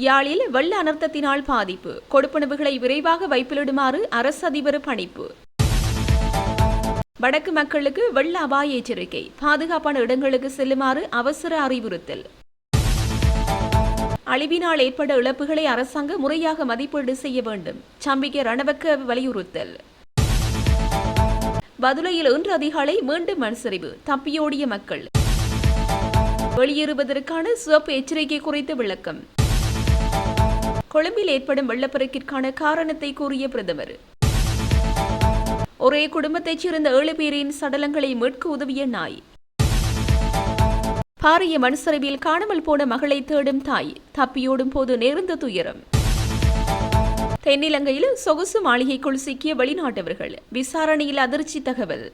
யாழில் வெள்ள அனர்த்தத்தினால் பாதிப்பு. கொடுப்பனவுகளை விரைவாக வைப்பிலிடுமாறு அரசு அதிபர் பணிப்பு. வடக்கு மக்களுக்கு வெள்ள அபாய எச்சரிக்கை. பாதுகாப்பான இடங்களுக்கு செல்லுமாறு அவசர அறிவுறுத்தல். அழிவினால் ஏற்பட்ட இழப்புகளை அரசாங்கம் முறையாக மதிப்பீடு செய்ய வேண்டும். சம்பிக்க ரணவக்க வலியுறுத்தல். பதுளையில் இன்று அதிகாலை மீண்டும் மண்சரிவு. தப்பியோடிய மக்கள். வெளியேறுவதற்கான சிவப்பு எச்சரிக்கை குறித்து விளக்கம். கொழும்பில் ஏற்படும் வெள்ளப்பெருக்கிற்கான காரணத்தை கூறிய பிரதமர். ஒரே குடும்பத்தைச் சேர்ந்த ஏழு பேரின் சடலங்களை மீட்க உதவிய நாய். பாரிய மண்சரிவில் காணாமல் போன மகளை தேடும் தாய் தப்பியோடும் போது நேர்ந்த துயரம். தென்னிலங்கையில் சொகுசு மாளிகைக்குள் சிக்கிய வெளிநாட்டவர்கள் விசாரணையில் அதிர்ச்சி தகவல்.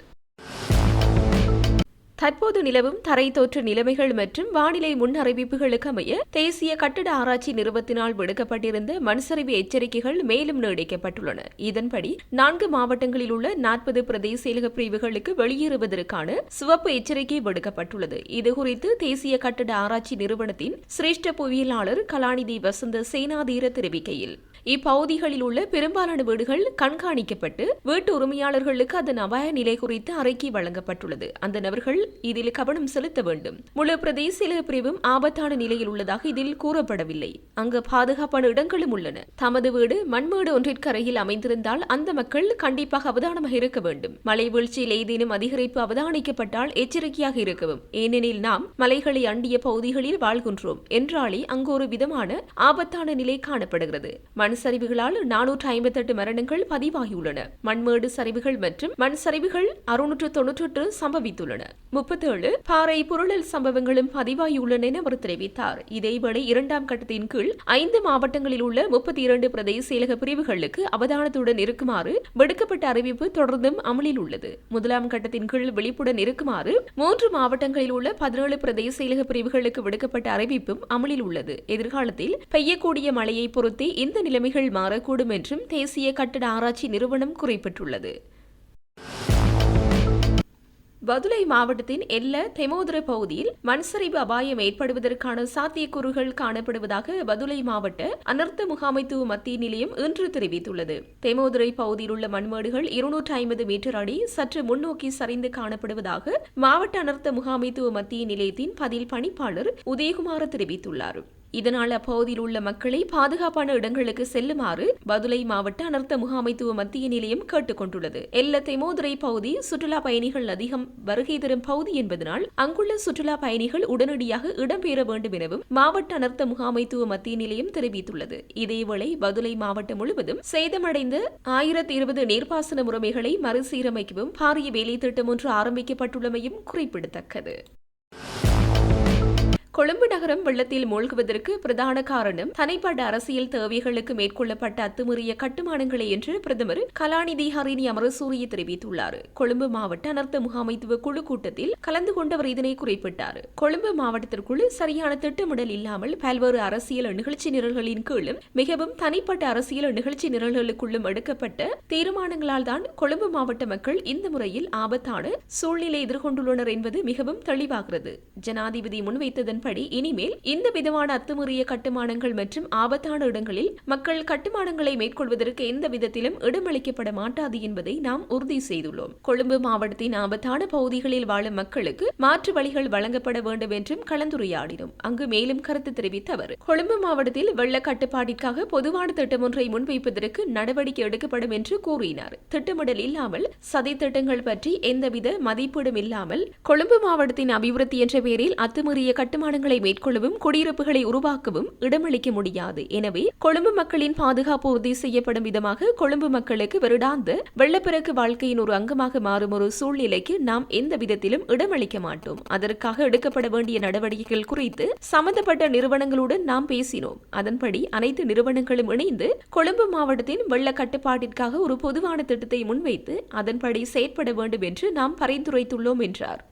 தற்போது நிலவும் தரை நிலைமைகள் மற்றும் வானிலை முன் அறிவிப்புகளுக்கு அமைய தேசிய கட்டிட ஆராய்ச்சி நிறுவத்தினால் விடுக்கப்பட்டிருந்த மண்சரிவு எச்சரிக்கைகள் மேலும் நீடிக்கப்பட்டுள்ளன. இதன்படி நான்கு மாவட்டங்களில் உள்ள நாற்பது பிரதேச பிரிவுகளுக்கு வெளியேறுவதற்கான சிவப்பு எச்சரிக்கை விடுக்கப்பட்டுள்ளது. இதுகுறித்து தேசிய கட்டிட ஆராய்ச்சி நிறுவனத்தின் சிரேஷ்ட புவியியலாளர் கலாநிதி வசந்த சேனாதீர தெரிவிக்கையில் இப்பகுதிகளில் உள்ள பெரும்பாலான வீடுகள் கண்காணிக்கப்பட்டு வீட்டு உரிமையாளர்களுக்கு அதன் அபாய நிலை குறித்து அறிக்கை வழங்கப்பட்டுள்ளது. அந்த நபர்கள் இதில் கவனம் செலுத்த வேண்டும். முழு பிரதேச பிரிவும் ஆபத்தான நிலையில் உள்ளதாக இதில் கூறப்படவில்லை. அங்கு பாதுகாப்பான இடங்களும் உள்ளன. தமது வீடு மண்மேடு ஒன்றிற்கு அருகில் அமைந்திருந்தால் அந்த மக்கள் கண்டிப்பாக அவதானமாக இருக்க வேண்டும். மழை வீழ்ச்சியில் ஏதேனும் அதிகரிப்பு அவதானிக்கப்பட்டால் எச்சரிக்கையாக இருக்கவும். ஏனெனில் நாம் மலைகளை அண்டிய பகுதிகளில் வாழ்கின்றோம். என்றாலே அங்கு ஒரு விதமான ஆபத்தான நிலை காணப்படுகிறது. மண் சரிவுகளால் நானூற்று ஐம்பத்தெட்டு மரணங்கள் பதிவாகியுள்ளன. மண்மேடு சரிவுகள் மற்றும் மண் சரிவுகள் அறுநூற்று தொன்னூற்று சம்பவித்துள்ளன. முப்பத்தேழு பாறை புரளல் சம்பவங்களும் பதிவாகியுள்ளன என அவர் தெரிவித்தார். இதேவேளை இரண்டாம் கட்டத்தின் கீழ் ஐந்து மாவட்டங்களில் உள்ள முப்பத்தி இரண்டு பிரதேச செயலக பிரிவுகளுக்கு அவதானத்துடன் இருக்குமாறு விடுக்கப்பட்ட அறிவிப்பு தொடர்ந்தும் அமலில் உள்ளது. முதலாம் கட்டத்தின் கீழ் விழிப்புடன் இருக்குமாறு மூன்று மாவட்டங்களில் உள்ள பதினேழு பிரதேச செயலக பிரிவுகளுக்கு விடுக்கப்பட்ட அறிவிப்பும் அமலில் உள்ளது. எதிர்காலத்தில் பெய்யக்கூடிய மழையை பொறுத்தே இந்த நிலை நிலைமைகள் மாறக்கூடும் என்றும் தேசிய கட்டட ஆராய்ச்சி நிறுவனம் குறிப்பிட்டுள்ளது. பதுளை மாவட்டத்தின் எல்ல தெமோதர பகுதியில் மண்சரிவு அபாயம் ஏற்படுவதற்கான சாத்தியக்கூறுகள் காணப்படுவதாக பதுளை மாவட்ட அனர்த்த முகாமைத்துவ மத்திய நிலையம் இன்று தெரிவித்துள்ளது. தெமோதுரை பகுதியில் உள்ள மண்மேடுகள் இருநூற்று ஐம்பது மீட்டர் அடி சற்று முன்னோக்கி சரிந்து காணப்படுவதாக மாவட்ட அனர்த்த முகாமைத்துவ மத்திய நிலையத்தின் பதில் பணிப்பாளர் உதயகுமார் தெரிவித்துள்ளார். இதனால் அப்பகுதியில் உள்ள மக்களை பாதுகாப்பான இடங்களுக்கு செல்லுமாறு பதுளை மாவட்ட அனர்த்த முகாமைத்துவ மத்திய நிலையம் கேட்டுக் கொண்டுள்ளது. எல்ல தெமோதுரை பகுதி சுற்றுலா பயணிகள் அதிகம் வருகை தரும் பகுதி என்பதனால் அங்குள்ள சுற்றுலா பயணிகள் உடனடியாக இடம்பெற வேண்டும் எனவும் மாவட்ட அனர்த்த முகாமைத்துவ மத்திய நிலையம் தெரிவித்துள்ளது. இதேவேளை பதுளை மாவட்டம் முழுவதும் சேதமடைந்த ஆயிரத்தி இருபது நீர்ப்பாசன முறைமைகளை மறுசீரமைக்கவும் பாரிய வேலை திட்டம் ஒன்று ஆரம்பிக்கப்பட்டுள்ளமையும் குறிப்பிடத்தக்கது. கொழும்பு நகரம் வெள்ளத்தில் மூழ்குவதற்கு பிரதான காரணம் தனிப்பட்ட அரசியல் தேவைகளுக்கு மேற்கொள்ளப்பட்ட அத்துமீறிய கட்டுமானங்களே என்று பிரதமர் கலாநிதி ஹரிணி அமரசூரிய தெரிவித்துள்ளார். கொழும்பு மாவட்ட அனர்த்த முகாமைத்துவ குழு கூட்டத்தில் கலந்து கொண்டவர் இதனை குறிப்பிட்டார். கொழும்பு மாவட்டத்திற்குள் சரியான திட்டமிடல் இல்லாமல் பல்வேறு அரசியல் நிகழ்ச்சி நிரல்களின் கீழும் மிகவும் தனிப்பட்ட அரசியல் நிகழ்ச்சி நிரல்களுக்குள்ளும் எடுக்கப்பட்ட தீர்மானங்களால் தான் கொழும்பு மாவட்ட மக்கள் இந்த முறையில் ஆபத்தான சூழ்நிலை எதிர்கொண்டுள்ளனர் என்பது மிகவும் தெளிவாகிறது. ஜனாதிபதி முன்வைத்ததன் அதன்படி இனிமேல் இந்த விதமான அத்துமுறிய கட்டுமானங்கள் மற்றும் ஆபத்தான இடங்களில் மக்கள் கட்டுமானங்களை மேற்கொள்வதற்கு எந்த விதத்திலும் இடமளிக்கப்பட மாட்டாது என்பதை நாம் உறுதி செய்துள்ளோம். கொழும்பு மாவட்டத்தின் ஆபத்தான பகுதிகளில் வாழும் மக்களுக்கு மாற்று வழிகள் வழங்கப்பட வேண்டும் என்றும் கலந்துரையாடினோம். அங்கு மேலும் கருத்து தெரிவித்த அவர் கொழும்பு மாவட்டத்தில் வெள்ள கட்டுப்பாட்டிற்காக பொதுவான திட்டம் ஒன்றை முன்வைப்பதற்கு நடவடிக்கை எடுக்கப்படும் என்று கூறினார். திட்டமிடல் இல்லாமல் சதி திட்டங்கள் பற்றி எந்தவித மதிப்பீடும் இல்லாமல் கொழும்பு மாவட்டத்தின் அபிவிருத்தி என்ற பெயரில் அத்துமீறிய கட்டுமான கட்டுமானங்களை மேற்கொள்ளவும் குடியிருப்புகளை உருவாக்கவும் இடமளிக்க முடியாது. எனவே கொழும்பு மக்களின் பாதுகாப்பு உறுதி செய்யப்படும் விதமாக கொழும்பு மக்களுக்கு வருடாந்த வெள்ளப்பெருக்கு வாழ்க்கையின் ஒரு அங்கமாக மாறும் ஒரு சூழ்நிலைக்கு நாம் எந்த விதத்திலும் இடமளிக்க மாட்டோம். அதற்காக எடுக்கப்பட வேண்டிய நடவடிக்கைகள் குறித்து சம்பந்தப்பட்ட நிறுவனங்களுடன் நாம் பேசினோம். அதன்படி அனைத்து நிறுவனங்களும் இணைந்து கொழும்பு மாவட்டத்தின் வெள்ள கட்டுப்பாட்டிற்காக ஒரு பொதுவான திட்டத்தை முன்வைத்து அதன்படி செயற்பட வேண்டும் என்று நாம் பரிந்துரைத்துள்ளோம் என்றார்.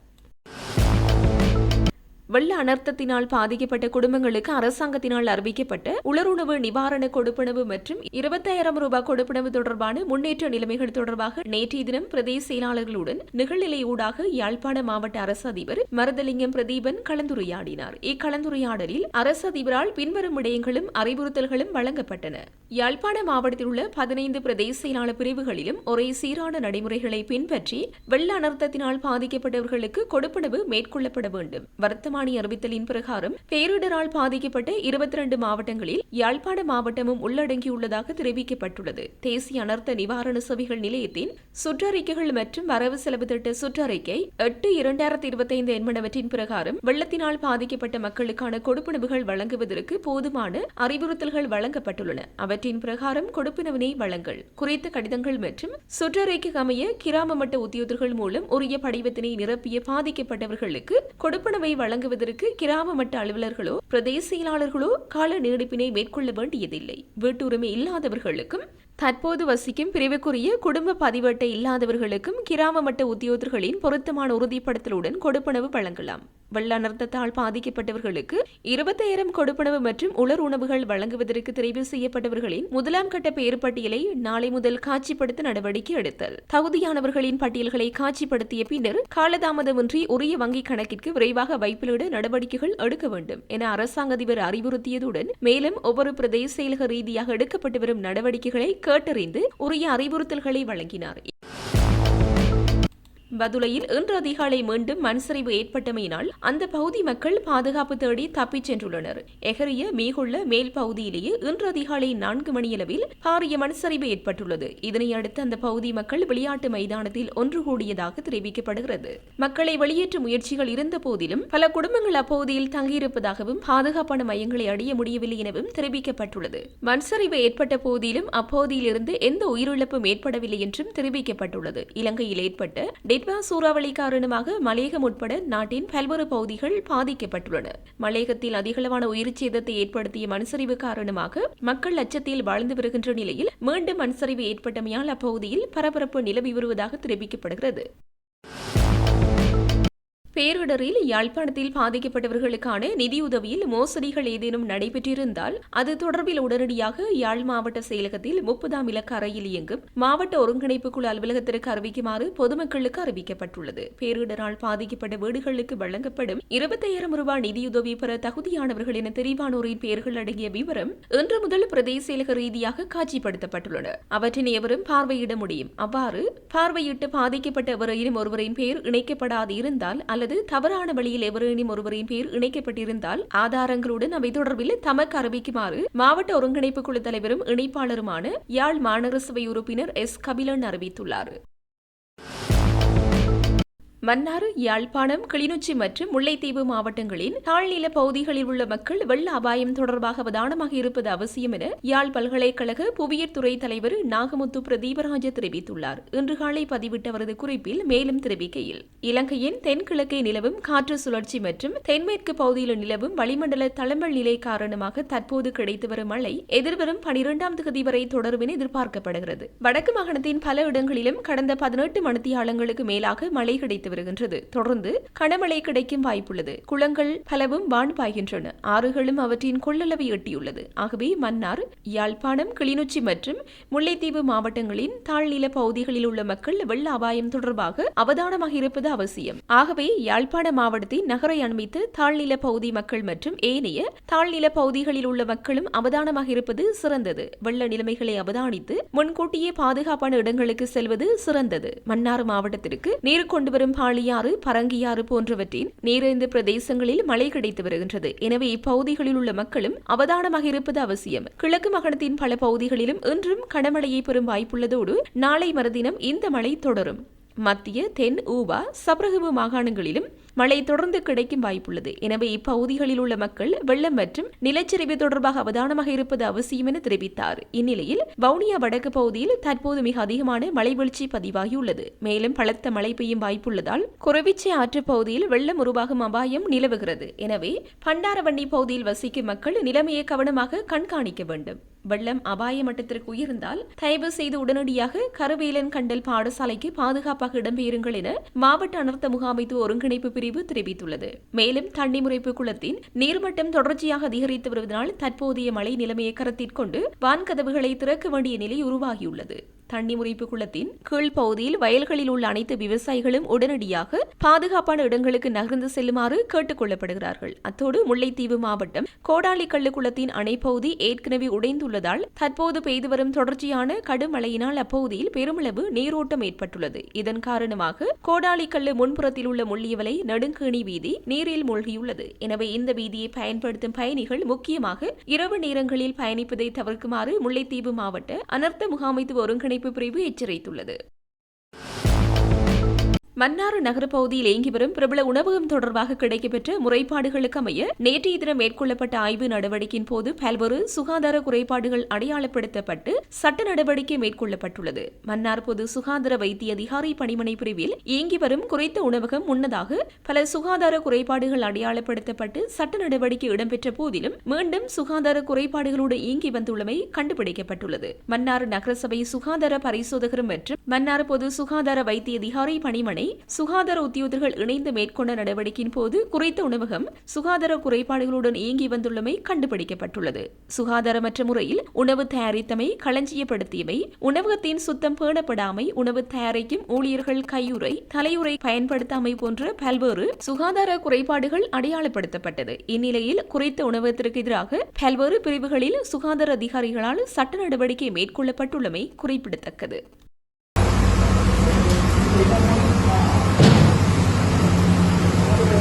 வெள்ள அனர்த்தத்தினால் பாதிக்கப்பட்ட குடும்பங்களுக்கு அரசாங்கத்தினால் அறிவிக்கப்பட்ட உலருணவு நிவாரண கொடுப்பனவு மற்றும் இருபத்தாயிரம் ரூபாய் கொடுப்பனவு தொடர்பான முன்னேற்ற நிலைமைகள் தொடர்பாக நேற்றைய தினம் பிரதேச செயலாளர்களுடன் நிகழ்நிலை ஊடாக யாழ்ப்பாண மாவட்ட அரசு அதிபர் மருதலிங்கம் பிரதீபன் கலந்துரையாடினார். இக்கலந்துரையாடலில் அரசு அதிபரால் பின்வரும் விடயங்களும் அறிவுறுத்தல்களும் வழங்கப்பட்டன. யாழ்ப்பாண மாவட்டத்தில் உள்ள பதினைந்து பிரதேச செயலாளர் பிரிவுகளிலும் ஒரே சீரான நடைமுறைகளை பின்பற்றி வெள்ள அனர்த்தத்தினால் பாதிக்கப்பட்டவர்களுக்கு கொடுப்பனவு மேற்கொள்ளப்பட வேண்டும். வர்த்தமானி அறிவித்தலின் பிரகாரம் பேரிடரால் பாதிக்கப்பட்ட இருபத்தி இரண்டு மாவட்டங்களில் யாழ்ப்பாண மாவட்டமும் உள்ளடங்கியுள்ளதாக தெரிவிக்கப்பட்டுள்ளது. தேசிய அனர்த்த நிவாரண சபைகள் நிலையத்தின் சுற்றறிக்கைகள் மற்றும் வரவு செலவு திட்ட சுற்றறிக்கை எட்டு இரண்டாயிரத்தி இருபத்தைந்து என்பனவற்றின் பிரகாரம் வெள்ளத்தினால் பாதிக்கப்பட்ட மக்களுக்கான கொடுப்பனவுகள் வழங்குவதற்கு போதுமான அறிவுறுத்தல்கள் வழங்கப்பட்டுள்ளன. அவற்றின் பிரகாரம் கொடுப்பனவினை வழங்கல் குறித்த கடிதங்கள் மற்றும் சுற்றறிக்கை அமைய கிராம மட்ட உத்தியோகர்கள் மூலம் உரிய படிவத்தினை நிரப்பிய பாதிக்கப்பட்டவர்களுக்கு கொடுப்பனவை வழங்குவதற்கு கிராம மட்ட அலுவலர்களோ பிரதேச செயலாளர்களோ கால நீடிப்பினை மேற்கொள்ள வேண்டியதில்லை. வீட்டுரிமை இல்லாதவர்களுக்கும் தற்போது வசிக்கும் பிரிவுக்குரிய குடும்ப பதிவேட்டை இல்லாதவர்களுக்கும் கிராம மட்ட உத்தியோகர்களின் பொருத்தமான உறுதிப்படுத்தலுடன் கொடுப்பனவு வழங்கலாம். வெள்ள அனர்த்தத்தால் பாதிக்கப்பட்டவர்களுக்கு இருபத்தாயிரம் கொடுப்பனவு மற்றும் உலர் உணவுகள் வழங்குவதற்கு தெரிவு செய்யப்பட்டவர்களின் முதலாம் கட்ட பெயர் பட்டியலை நாளை முதல் காட்சிப்படுத்த நடவடிக்கை எடுத்தல். தகுதியானவர்களின் பட்டியல்களை காட்சிப்படுத்திய பின்னர் காலதாமதமின்றி உரிய வங்கிக் கணக்கிற்கு விரைவாக வைப்பிலிட நடவடிக்கைகள் எடுக்க வேண்டும் என அரசாங்க அதிபர் அறிவுறுத்தியதுடன் மேலும் ஒவ்வொரு பிரதேச செயலக ரீதியாக எடுக்கப்பட்டு வரும் நடவடிக்கைகளை கேட்டறிந்து உரிய அறிவுறுத்தல்களை வழங்கினார். பதுளையில் இன்று அதிகாலை மீண்டும் மண்சரிவு ஏற்பட்டமையினால் அந்த பகுதி மக்கள் பாதுகாப்பு தேடி தப்பிச் சென்றுள்ளனர். எகரிய மீகுள்ள மேல் பகுதியிலேயே இன்று அதிகாலை நான்கு மணியளவில் பாரிய மண்சரிவு ஏற்பட்டுள்ளது. இதனையடுத்து அந்த பகுதி மக்கள் விளையாட்டு மைதானத்தில் ஒன்று கூடியதாக தெரிவிக்கப்படுகிறது. மக்களை வெளியேற்றும் முயற்சிகள் இருந்த போதிலும் பல குடும்பங்கள் அப்பகுதியில் தங்கியிருப்பதாகவும் பாதுகாப்பான மையங்களை அடைய முடியவில்லை எனவும் தெரிவிக்கப்பட்டுள்ளது. மண்சரிவு ஏற்பட்ட போதிலும் அப்பகுதியிலிருந்து எந்த உயிரிழப்பும் ஏற்படவில்லை என்றும் தெரிவிக்கப்பட்டுள்ளது. இலங்கையில் ஏற்பட்ட நிட்வா சூறாவளி காரணமாக மலேகம் உட்பட நாட்டின் பல்வேறு பகுதிகள் பாதிக்கப்பட்டுள்ளன. மலேகத்தில் அதிகளவான உயிர் சேதத்தை ஏற்படுத்திய மண்சரிவு காரணமாக மக்கள் அச்சத்தில் வாழ்ந்து வருகின்ற நிலையில் மீண்டும் மண்சரிவு ஏற்பட்டமையால் அப்பகுதியில் பரபரப்பு நிலவி வருவதாக தெரிவிக்கப்படுகிறது. பேரிடரில் யாழ்ப்பாணத்தில் பாதிக்கப்பட்டவர்களுக்கான நிதியுதவியில் மோசடிகள் ஏதேனும் நடைபெற்றிருந்தால் அது தொடர்பில் உடனடியாக யாழ் மாவட்ட செயலகத்தில் முப்பதாம் இலக்க அறையில் இயங்கும் மாவட்ட ஒருங்கிணைப்பு குழு அலுவலகத்திற்கு அறிவிக்குமாறு பொதுமக்களுக்கு அறிவிக்கப்பட்டுள்ளது. பேரிடரால் பாதிக்கப்பட்ட வீடுகளுக்கு வழங்கப்படும் இருபத்தாயிரம் ரூபாய் நிதியுதவி பெற தகுதியானவர்கள் என தெரிவானோரின் பெயர்கள் அடங்கிய விவரம் இன்று முதல் பிரதேச செயலக ரீதியாக காட்சிப்படுத்தப்பட்டுள்ளன. அவற்றினை எவரும் பார்வையிட முடியும். அவ்வாறு பார்வையிட்டு பாதிக்கப்பட்ட எவரையும் ஒருவரின் பெயர் இணைக்கப்படாது இருந்தால் அல்லது அல்லது தவறான வழியில் எவரேனும் ஒருவரின் பேர் இணைக்கப்பட்டிருந்தால் ஆதாரங்களுடன் அவை தொடர்பில் தமக்கு அறிவிக்குமாறு மாவட்ட ஒருங்கிணைப்பு குழு தலைவரும் இணைப்பாளருமான யாழ் மாநகர சபை உறுப்பினர் எஸ். கபிலன் அறிவித்துள்ளார். மன்னார் யாழ்ப்பாணம் கிளிநொச்சி மற்றும் முல்லைத்தீவு மாவட்டங்களின் தாழ்நில பகுதிகளில் உள்ள மக்கள் வெள்ள அபாயம் தொடர்பாக அவதானமாக இருப்பது அவசியம் என யாழ் பல்கலைக்கழக புவியியற் துறை தலைவர் நாகமுத்து பிரதீபராஜ தெரிவித்துள்ளார். இன்று காலை பதிவிட்ட அவரது குறிப்பில் மேலும் தெரிவிக்கையில் இலங்கையின் தென்கிழக்கே நிலவும் காற்று சுழற்சி மற்றும் தென்மேற்கு பகுதியில் நிலவும் வளிமண்டல தளம்பல் நிலை காரணமாக தற்போது கிடைத்து வரும் மழை எதிர்வரும் பனிரெண்டாம் தேதி வரை தொடரும் என எதிர்பார்க்கப்படுகிறது. வடக்கு மாகாணத்தின் பல இடங்களிலும் கடந்த பதினெட்டு மணித்தியாலங்களுக்கு மேலாக மழை கிடைத்து வருகின்றது. தொடர்ந்து கனமழை கிடைக்கும் வாய்ப்புள்ளது. குளங்கள் பலவும் வான் பாய்கின்றன. ஆறுகளும் அவற்றின் கொள்ளளவை எட்டியுள்ளது. ஆகவே மன்னார் யாழ்ப்பாணம் கிளிநொச்சி மற்றும் முல்லைத்தீவு மாவட்டங்களின் தாழ்நில பகுதிகளில் உள்ள மக்கள் வெள்ள அபாயம் தொடர்பாக அவதானமாக இருப்பது அவசியம். ஆகவே யாழ்ப்பாண மாவட்டத்தை நகரை அண்மித்து தாழ்நில பகுதி மக்கள் மற்றும் ஏனைய தாழ்நில பகுதிகளில் உள்ள மக்களும் அவதானமாக இருப்பது சிறந்தது. வெள்ள நிலைமைகளை அவதானித்து முன்கூட்டியே பாதுகாப்பான இடங்களுக்கு செல்வது சிறந்தது. மன்னார் மாவட்டத்திற்கு நீர் கொண்டு வரும் பாளியாறு பரங்கியாறு போன்றவற்றின் நீரேந்து பிரதேசங்களில் மழை கிடைத்து வருகின்றது. எனவே இப்பகுதிகளில் உள்ள மக்களும் அவதானமாக இருப்பது அவசியம். கிழக்கு மாகாணத்தின் பல பகுதிகளிலும் இன்றும் கனமழையை பெறும் வாய்ப்புள்ளதோடு நாளை மறுதினம் இந்த மழை தொடரும். மத்திய தென் ஊவா சப்ரகபு மாகாணங்களிலும் மழை தொடர்ந்து கிடைக்கும் வாய்ப்புள்ளது. எனவே இப்பகுதிகளில் உள்ள மக்கள் வெள்ளம் மற்றும் நிலச்சரிவு தொடர்பாக அவதானமாக இருப்பது அவசியம் என தெரிவித்தார். இந்நிலையில் வவுனியா வடக்கு பகுதியில் தற்போது மிக அதிகமான மழை வீழ்ச்சி பதிவாகியுள்ளது. மேலும் பலத்த மழை பெய்யும் வாய்ப்புள்ளதால் குறவிச்சை ஆற்று பகுதியில் வெள்ளம் உருவாகும் அபாயம் நிலவுகிறது. எனவே பண்டாரவண்ணி பகுதியில் வசிக்கும் மக்கள் நிலைமையை கவனமாக கண்காணிக்க வேண்டும். வெள்ளம் அபாய மட்டத்திற்கு உயர்ந்தால் தயவு செய்து உடனடியாக கருவேலன் கண்டல் பாடசாலைக்கு பாதுகாப்பாக இடம்பெயருங்கள் என மாவட்ட அனர்த்த முகாமைத்துவ ஒருங்கிணைப்பு பிரிவு தெரிவித்துள்ளது. மேலும் தண்ணி முறைப்பு குளத்தின் நீர்மட்டம் தொடர்ச்சியாக அதிகரித்து வருவதனால் தற்போதைய மழை நிலைமையை கருத்தில் கொண்டு வான்கதவுகளை திறக்க வேண்டிய நிலை உருவாகியுள்ளது. தண்ணி முறிப்பு குளத்தின் கீழ்ப்பகுதியில் வயல்களில் உள்ள அனைத்து விவசாயிகளும் உடனடியாக பாதுகாப்பான இடங்களுக்கு நகர்ந்து செல்லுமாறு கேட்டுக் கொள்ளப்படுகிறார்கள். அத்தோடு முல்லைத்தீவு மாவட்டம் கோடாலி கள்ளு குளத்தின் அணைப்பகுதி ஏற்கனவே உடைந்துள்ளதால் தற்போது பெய்து வரும் தொடர்ச்சியான கடும் மழையினால் அப்பகுதியில் பெருமளவு நீரோட்டம் ஏற்பட்டுள்ளது. இதன் காரணமாக கோடாலி கல்லு முன்புறத்தில் உள்ள முள்ளியவலை நெடுங்கேணி வீதி நீரில் மூழ்கியுள்ளது. எனவே இந்த வீதியை பயன்படுத்தும் பயணிகள் முக்கியமாக இரவு நேரங்களில் பயணிப்பதை தவிர்க்குமாறு முல்லைத்தீவு மாவட்ட அனர்த்த முகாமைத்துவ ஒருங்கிணைப்பு பிரிவு எச்சரித்துள்ளது. மன்னார் நகரப்பகுதியில் இயங்கி வரும் பிரபல உணவகம் தொடர்பாக கிடைக்கப்பெற்ற முறைப்பாடுகளுக்கு அமைய நேற்றைய தினம் மேற்கொள்ளப்பட்ட ஆய்வு நடவடிக்கையின் போது பல்வேறு சுகாதார குறைபாடுகள் அடையாளப்படுத்தப்பட்டு சட்ட நடவடிக்கை மேற்கொள்ளப்பட்டுள்ளது. மன்னார் பொது சுகாதார வைத்திய அதிகாரி பணிமனை பிரிவில் இயங்கி வரும் குறைத்த உணவகம் முன்னதாக பல சுகாதார குறைபாடுகள் அடையாளப்படுத்தப்பட்டு சட்ட நடவடிக்கை இடம்பெற்ற போதிலும் மீண்டும் சுகாதார குறைபாடுகளோடு இயங்கி வந்துள்ளமை கண்டுபிடிக்கப்பட்டுள்ளது. மன்னார் நகரசபை சுகாதார பரிசோதகர் மற்றும் மன்னார் பொது சுகாதார வைத்திய அதிகாரி பணிமனை சுகாதார உத்தியோகர்கள் இணைந்து மேற்கொண்ட நடவடிக்கையின் போது குறைத்த உணவகம் சுகாதார குறைபாடுகளுடன் இயங்கி வந்துள்ளமை கண்டுபிடிக்கப்பட்டுள்ளது. சுகாதாரமற்ற முறையில் உணவு தயாரித்தமை களஞ்சியப்படுத்தியமை உணவகத்தின் சுத்தம் பேணப்படாமை உணவு தயாரிக்கும் ஊழியர்கள் கையுறை தலையுறை பயன்படுத்தாமை போன்ற பல்வேறு சுகாதார குறைபாடுகள் அடையாளப்படுத்தப்பட்டது. இந்நிலையில் குறைத்த உணவகத்திற்கு எதிராக பல்வேறு பிரிவுகளில் சுகாதார அதிகாரிகளால் சட்ட நடவடிக்கை மேற்கொள்ளப்பட்டுள்ளமை குறிப்பிடத்தக்கது.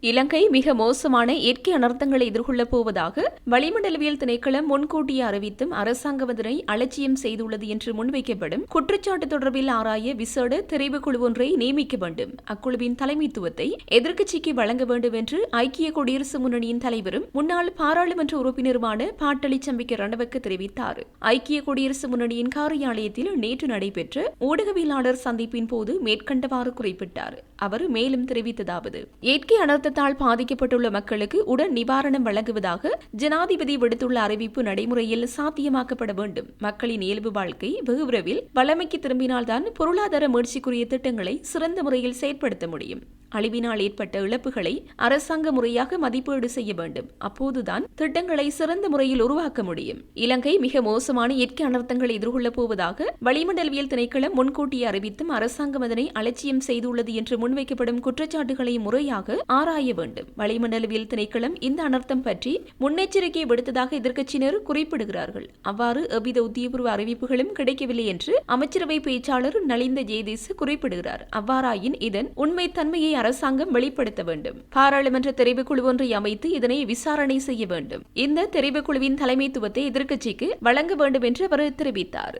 இலங்கை மிக மோசமான இயற்கை அனர்த்தங்களை எதிர்கொள்ளப் போவதாக வளிமண்டலவியல் திணைக்களம் முன்கூட்டியே அறிவித்தும் அரசாங்கம் அதனை அலட்சியம் செய்துள்ளது என்று முன்வைக்கப்படும் குற்றச்சாட்டு தொடர்பில் ஆராய விசேட தெரிவு குழு ஒன்றை நியமிக்க வேண்டும். அக்குழுவின் தலைமைத்துவத்தை எதிர்க்கட்சிக்கு வழங்க வேண்டும் என்று ஐக்கிய குடியரசு முன்னணியின் தலைவரும் முன்னாள் பாராளுமன்ற உறுப்பினருமான பாட்டளி சம்பிக்க ரணவக்க தெரிவித்தார். ஐக்கிய குடியரசு முன்னணியின் காரியாலயத்தில் நேற்று நடைபெற்ற ஊடகவியலாளர் சந்திப்பின் போது மேற்கண்டவாறு குறிப்பிட்டார். அவர் மேலும் தெரிவித்ததாவது இயற்கை அனர்த்த வெள்ளத்தால் பாதிக்கப்பட்டுள்ள மக்களுக்கு உடன் நிவாரணம் வழங்குவதாக ஜனாதிபதி விடுத்துள்ள அறிவிப்பு நடைமுறையில் சாத்தியமாக்கப்பட வேண்டும். மக்களின் இயல்பு வாழ்க்கை வெகு விரைவில் வளமைக்கு திரும்பினால்தான் பொருளாதார முயற்சிக்குரிய திட்டங்களை சிறந்த முறையில் செயற்படுத்த முடியும். அழிவினால் ஏற்பட்ட இழப்புகளை அரசாங்க முறையாக மதிப்பீடு செய்ய வேண்டும். அப்போதுதான் திட்டங்களை சிறந்த முறையில் உருவாக்க முடியும். இலங்கை மிக மோசமான இயற்கை அனர்த்தங்களை எதிர்கொள்ளப் போவதாக வளிமண்டலவியல் திணைக்களம் முன்கூட்டியே அறிவித்தும் அரசாங்கம் அதனை அலட்சியம் செய்துள்ளது என்று முன்வைக்கப்படும் குற்றச்சாட்டுகளை முறையாக ஆராய வேண்டும். வளிமண்டலவியல் திணைக்களம் இந்த அனர்த்தம் பற்றி முன்னெச்சரிக்கை விடுத்ததாக எதிர்க்கட்சியினர் குறிப்பிடுகிறார்கள். அவ்வாறு எவ்வித உத்தியபூர்வ அறிவிப்புகளும் கிடைக்கவில்லை என்று அமைச்சரவை பேச்சாளர் நலிந்த ஜெயதேச குறிப்பிடுகிறார். அவ்வாறாயின் இதன் உண்மை தன்மையை அரசாங்கம் வெளிப்படுத்த வேண்டும். பாராளுமன்ற தெரிவுக்குழு ஒன்றை அமைத்து இதனை விசாரணை செய்ய வேண்டும். இந்த தெரிவுக்குழுவின் தலைமைத்துவத்தை எதிர்க்கட்சிக்கு வழங்க வேண்டும் என்று அவர் தெரிவித்தார்.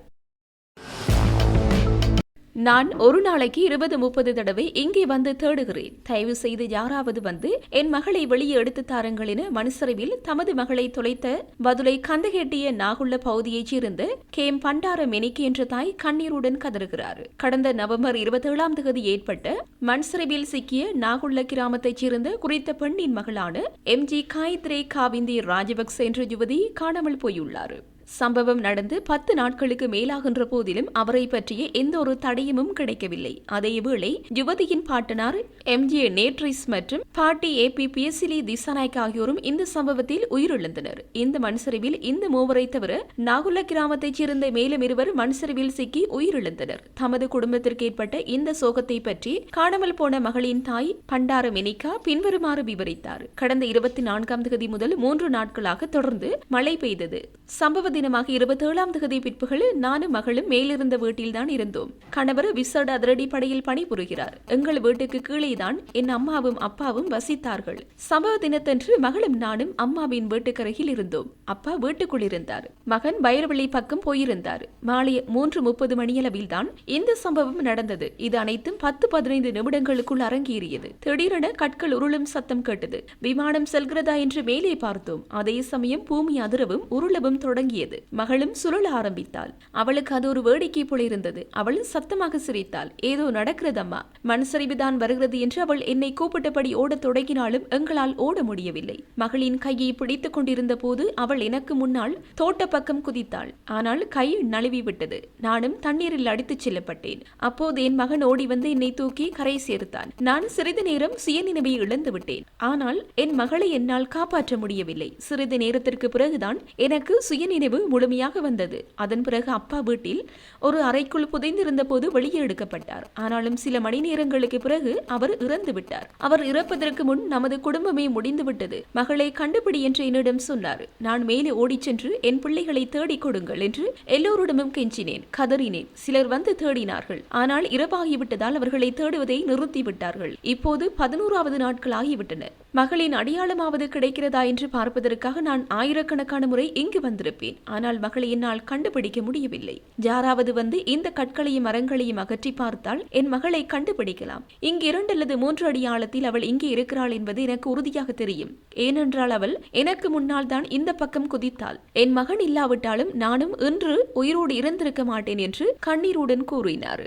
நான் ஒரு நாளைக்கு இருபது முப்பது தடவை இங்கே வந்து தேடுகிறேன். தயவு செய்து யாராவது வந்து என் மகளை வெளியே எடுத்து தாருங்கள் என மனுசரவில் தமது மகளை தொலைத்த பதுலை கந்தகேட்டிய நாகுள்ள பகுதியைச் சேர்ந்த கேம் பண்டார மெனிக்கு என்ற தாய் கண்ணீருடன் கதறுகிறார். கடந்த நவம்பர் இருபத்தேழாம் தேதி ஏற்பட்ட மண்சரிவில் சிக்கிய நாகுள்ள கிராமத்தைச் சேர்ந்த குறித்த பெண்ணின் மகளான எம் ஜி காயத்ரே காவிந்தி ராஜபக்ச என்ற யுவதி காணாமல் போயுள்ளார். சம்பவம் நடந்து பத்து நாட்களுக்கு மேலாகின்ற போதிலும் அவரை பற்றிய எந்த ஒரு தடயமும் கிடைக்கவில்லை. அதேவேளை யுவதியின் பாட்டனார் எம். ஜே. நேட்ரிஸ் மற்றும் பாட்டி ஏ. பி. பிஎஸ்சிலி திசாநாயக் ஆகியோரும் இந்த சம்பவத்தில் உயிரிழந்தனர். இந்த மண்சரிவில் இந்த மூவரை தவிர நாகுல கிராமத்தைச் சேர்ந்த மேலும் இருவர் மண்சரிவில் சிக்கி உயிரிழந்தனர். தமது குடும்பத்திற்கு ஏற்பட்ட இந்த சோகத்தை பற்றி காணாமல் போன மகளின் தாய் பண்டார மெனிகா பின்வருமாறு விவரித்தார். கடந்த இருபத்தி நான்காம் தேதி முதல் மூன்று நாட்களாக தொடர்ந்து மழை பெய்தது. சம்பவ தினமாக இருபத்தேழாம் தேதி பிற்பகல் நானும் மகளும் மேலிருந்த வீட்டில்தான் இருந்தோம். கணவர் விசட அதிரடி படையில் பணிபுரிகிறார். எங்கள் வீட்டுக்கு கீழேதான் என் அம்மாவும் அப்பாவும் வசித்தார்கள். சம்பவ தினத்தன்று மகளும் நானும் அம்மாவின் வீட்டுக்கரையில் இருந்தோம். அப்பா வீட்டுக்குள் இருந்தார். மகன் வைரவள்ளி பக்கம் போயிருந்தார். மாலை மூன்று முப்பது மணியளவில் தான் இந்த சம்பவம் நடந்தது. இது அனைத்தும் பத்து பதினைந்து நிமிடங்களுக்குள் அரங்கேறியது. திடீரென கற்கள் உருளும் சத்தம் கேட்டது. விமானம் செல்கிறதா என்று மேலே பார்த்தோம். அதே சமயம் பூமி அதிரவும் உருளவும் தொடங்கியது. மகளும் சுழல ஆரம்பித்தாள். அவளுக்கு அது ஒரு வேடிக்கை போல இருந்தது. அவள் சத்தமாக சிரித்தாள். ஏதோ நடக்கிறதம்மா. மனசரிவுதான் வருகிறது என்று அவள் என்னை கூப்பிட்டபடி ஓடத் தொடங்கினாலும் எங்களால் ஓட முடியவில்லை. மகளின் கையை பிடித்துக் கொண்டிருந்த போது அவள் எனக்கு முன்னால் தோட்ட பக்கம் குதித்தாள். ஆனால் கை நழுவி விட்டது. நானும் தண்ணீரில் அடித்துச் செல்லப்பட்டேன். அப்போது என் மகன் ஓடி வந்து என்னை தூக்கி கரை சேர்த்தான் நான் சிறிது நேரம் சுயநினைவை இழந்து விட்டேன். ஆனால் என் மகளை என்னால் காப்பாற்ற முடியவில்லை. சிறிது நேரத்திற்கு பிறகுதான் எனக்கு சுயநினைவு முழுமையாக வந்தது. அதன் பிறகு அப்பா வீட்டில் ஒரு அறைக்குள் புதைந்திருந்த போது வெளியே எடுக்கப்பட்டார். ஆனாலும் சில மணி நேரங்களுக்கு பிறகு அவர் இறந்து விட்டார். அவர் இறப்பதற்கு முன் நமது குடும்பமே முடிந்துவிட்டது மகளை கண்டுபிடி என்று என்னிடம் சொன்னார். நான் மேலே ஓடிச் சென்று என் பிள்ளைகளை தேடிக் கொடுங்கள் என்று எல்லோரிடமும் கெஞ்சினேன். கதறினேன். சிலர் வந்து தேடினார்கள். ஆனால் இரவாகிவிட்டதால் அவர்களை தேடுவதை நிறுத்திவிட்டார்கள் இப்போது பதினோராவது நாட்கள் ஆகிவிட்டன. மகளின் அடையாளமாவது கிடைக்கிறதா என்று பார்ப்பதற்காக நான் ஆயிரக்கணக்கான முறை இங்கு வந்திருப்பேன். ஆனால் மகளை என்னால் கண்டுபிடிக்க முடியவில்லை. யாராவது வந்து இந்த கற்களையும் மரங்களையும் அகற்றி பார்த்தால் என் மகளை கண்டுபிடிக்கலாம். இங்கு இரண்டு அல்லது மூன்று அடி ஆழத்தில் அவள் இங்கே இருக்கிறாள் என்பது எனக்கு உறுதியாக தெரியும். ஏனென்றால் அவள் எனக்கு முன்னால் தான் இந்த பக்கம் குதித்தாள். என் மகன் இல்லாவிட்டாலும் நானும் இன்று உயிரோடு இருந்திருக்க மாட்டேன் என்று கண்ணீருடன் கூறினார்.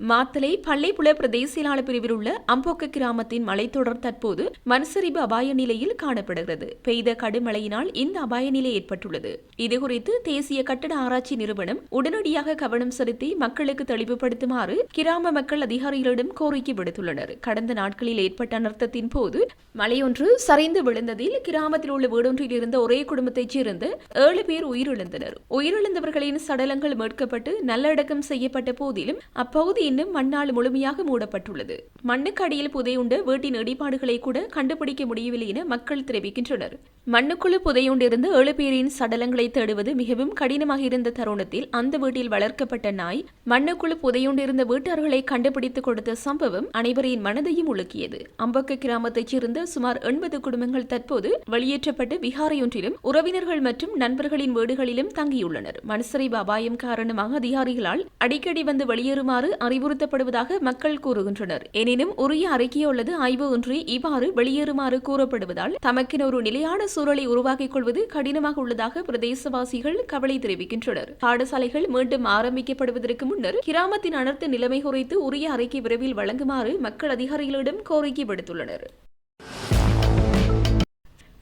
மாத்தலை பள்ளிப்புல பிரதேசியலாளர் பிரிவில் உள்ள அம்போக்க கிராமத்தின் மலைத்தொடர் தற்போது மண்சரிவு அபாய நிலையில் காணப்படுகிறது. பெய்த கடுமழையினால் இந்த அபாய நிலை ஏற்பட்டுள்ளது. இதுகுறித்து தேசிய கட்டட ஆராய்ச்சி நிறுவனம் உடனடியாக கவனம் செலுத்தி மக்களுக்கு தெளிவுபடுத்துமாறு கிராம மக்கள் அதிகாரிகளிடம் கோரிக்கை விடுத்துள்ளனர். கடந்த நாட்களில் ஏற்பட்ட அனர்த்தத்தின் போது மலையொன்று சரிந்து விழுந்ததில் கிராமத்தில் உள்ள வீடொன்றில் இருந்த ஒரே குடும்பத்தைச் சேர்ந்த ஏழு பேர் உயிரிழந்தனர். உயிரிழந்தவர்களின் சடலங்கள் மீட்கப்பட்டு நல்லடக்கம் செய்யப்பட்ட போதிலும் அப்பகுதி இன்னும் மண்ணால் முழுமையாக மூடப்பட்டுள்ளது. மண்ணுக்கு அடியில் புதையுண்டு வீட்டின் இடிபாடுகளை கூட கண்டுபிடிக்க முடியவில்லை என மக்கள் தெரிவிக்கின்றனர். மண்ணுக்குழு புதையுண்டிருந்த ஏழு பேரின் சடலங்களை தேடுவது மிகவும் கடினமாக இருந்த தருணத்தில் அந்த வீட்டில் வளர்க்கப்பட்ட நாய் மண்ணுக்குழு புதையுண்டிருந்த வீட்டார்களை கண்டுபிடித்துக் கொடுத்த சம்பவம் அனைவரின் மனதையும் உலுக்கியது. அம்பக்க கிராமத்தைச் சேர்ந்த சுமார் எண்பது குடும்பங்கள் தற்போது வெளியேற்றப்பட்டு விகாரையொன்றிலும் உறவினர்கள் மற்றும் நண்பர்களின் வீடுகளிலும் தங்கியுள்ளனர். மனசரிவு அபாயம் காரணமாக அதிகாரிகளால் அடிக்கடி வந்து வெளியேறுமாறு அறிவுறுத்தப்படுவதாக மக்கள் கூறுகின்றனர். எனினும் உரிய அறிக்கையோ அல்லது ஆய்வு ஒன்றி இவ்வாறு வெளியேறுமாறு கூறப்படுவதால் தமக்கென ஒரு நிலையான சூழலை உருவாக்கிக் கொள்வது கடினமாக உள்ளதாக பிரதேசவாசிகள் கவலை தெரிவிக்கின்றனர். பாடசாலைகள் மீண்டும் ஆரம்பிக்கப்படுவதற்கு முன்னர் கிராமத்தின் அனர்த்த நிலைமை குறித்து உரிய அறிக்கை விரைவில் வழங்குமாறு மக்கள் அதிகாரிகளிடம் கோரிக்கை விடுத்துள்ளனர்.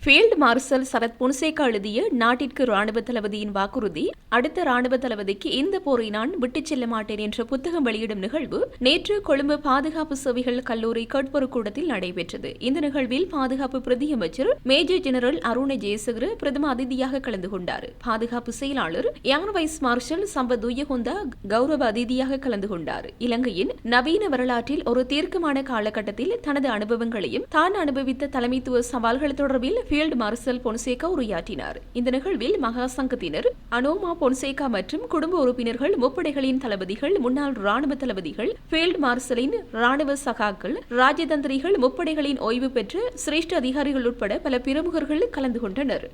ஃபீல்டு மார்ஷல் சரத் புன்சேகா எழுதிய நாட்டிற்கு ராணுவ தளபதியின் வாக்குறுதி அடுத்த ராணுவ தளபதிக்கு இந்த போரை நான் விட்டுச் செல்ல மாட்டேன் என்ற புத்தகம் வெளியிடும் நிகழ்வு நேற்று கொழும்பு பாதுகாப்பு சேவைகள் கல்லூரி கேட்பொரு கூடத்தில் நடைபெற்றது. இந்த நிகழ்வில் பாதுகாப்பு பிரதியமைச்சர் மேஜர் ஜெனரல் அருண ஜெயசகர பிரதம அதிதியாக கலந்து கொண்டார். பாதுகாப்பு செயலாளர் யான் வைஸ் மார்ஷல் சம்பத் துயகுந்தா கௌரவ அதிதியாக கலந்து கொண்டார். இலங்கையின் நவீன வரலாற்றில் ஒரு தீர்க்கமான காலகட்டத்தில் தனது அனுபவங்களையும் தான் அனுபவித்த தலைமைத்துவ சவால்கள் தொடர்பில் ஃபீல்டு மார்சல் பொன்சேகா உரையாற்றினார். இந்த நிகழ்வில் மகா சங்கத்தினர் அனோமா பொன்சேகா மற்றும் குடும்ப உறுப்பினர்கள் முப்படைகளின் தளபதிகள் முன்னாள் ராணுவ தளபதிகள் ஃபீல்டு மார்சலின் ராணுவ சகாக்கள் ராஜதந்திரிகள் முப்படைகளின் ஓய்வு பெற்ற சிரேஷ்ட அதிகாரிகள் உட்பட பல பிரமுகர்கள் கலந்து கொண்டனர்.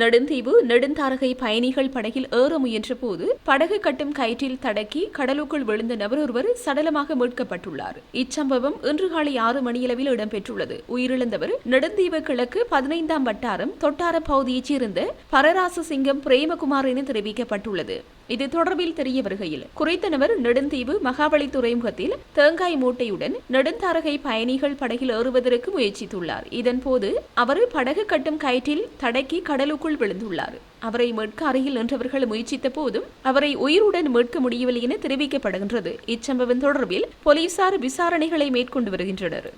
நெடுந்தீவு நெடுந்தாரகை பயணிகள் படகில் ஏற முயன்ற போது படகு கட்டும் கயிற்றில் தடக்கி கடலுக்குள் விழுந்த நபர் ஒருவர் சடலமாக மீட்கப்பட்டுள்ளார். இச்சம்பவம் இன்று காலை ஆறு மணியளவில் இடம்பெற்றுள்ளது. உயிரிழந்தவர் நெடுந்தீவு கிழக்கு பதினைந்தாம் வட்டாரம் தொட்டார பகுதியைச் சேர்ந்த பரராச சிங்கம் பிரேமகுமார் என தெரிவிக்கப்பட்டுள்ளது. இது தொடர்பில் தெரிய வருகையில் குறித்த நபர் நெடுந்தீவு மகாபலி துறைமுகத்தில் தேங்காய் மூட்டையுடன் நெடுந்தாரகை பயணிகள் படகில் ஏறுவதற்கு முயற்சித்துள்ளார். இதன்போது அவர் படகு கட்டும் கயிற்றில் தடக்கி கடலுக்குள் விழுந்துள்ளார். அவரை மீட்க அருகில் நின்றவர்கள் முயற்சித்த போதும் அவரை உயிருடன் மீட்க முடியவில்லை என தெரிவிக்கப்படுகின்றது. இச்சம்பவம் தொடர்பில் போலீசார் விசாரணைகளை மேற்கொண்டு வருகின்றனர்.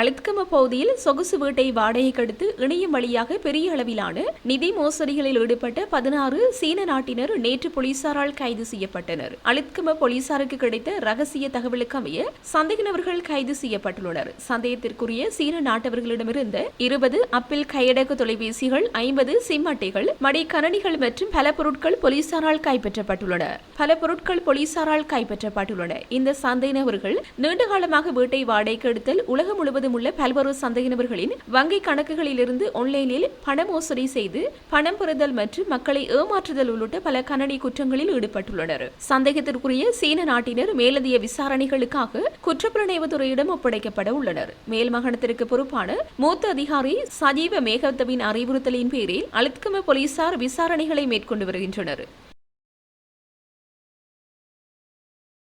அழுத்கம பகுதியில் சொகுசு வீட்டை வாடகைக்கு எடுத்து இணையம் வழியாக பெரிய அளவிலான நிதி மோசடிகளில் ஈடுபட்ட பதினாறு சீன நாட்டினர் நேற்று போலீசாரால் கைது செய்யப்பட்டனர். அழுத்கம போலீசாருக்கு கிடைத்த ரகசிய தகவலுக்கு அமைய சந்தேக நபர்கள் கைது செய்யப்பட்டுள்ளனர். சந்தேகத்திற்குரிய சீன நாட்டவர்களிடமிருந்து இருபது அப்பிள் கையடக்கு தொலைபேசிகள் ஐம்பது சிம் அட்டைகள் மடிக்கணனிகள் மற்றும் பல பொருட்கள் போலீசாரால் கைப்பற்றப்பட்டுள்ளன. பல பொருட்கள் போலீசாரால் கைப்பற்றப்பட்டுள்ளன. இந்த சந்தேக நபர்கள் நீண்ட காலமாக வீட்டை வாடகைக்கு எடுத்தல் உலகம் முழுவதும் உள்ள பல்வேறு சந்தேகினவர்களின் வங்கி கணக்குகளிலிருந்து ஆன்லைனில் பண மோசடி செய்து பணம் பெறுதல் மற்றும் மக்களை ஏமாற்றுதல் உள்ளிட்ட பல கணனி குற்றங்களில் ஈடுபட்டுள்ளனர். சந்தேகத்திற்குரிய சீன நாட்டினர் மேலதிக விசாரணைகளுக்காக குற்றப்புலனாய்வுத்துறையிடம் ஒப்படைக்கப்பட உள்ளனர். மேல் மாகாணத்திற்கு பொறுப்பான மூத்த அதிகாரி சஜீவ மேகத்தவின் அறிவுறுத்தலின் பேரில் அழுத்கம போலீசார் விசாரணைகளை மேற்கொண்டு வருகின்றனர்.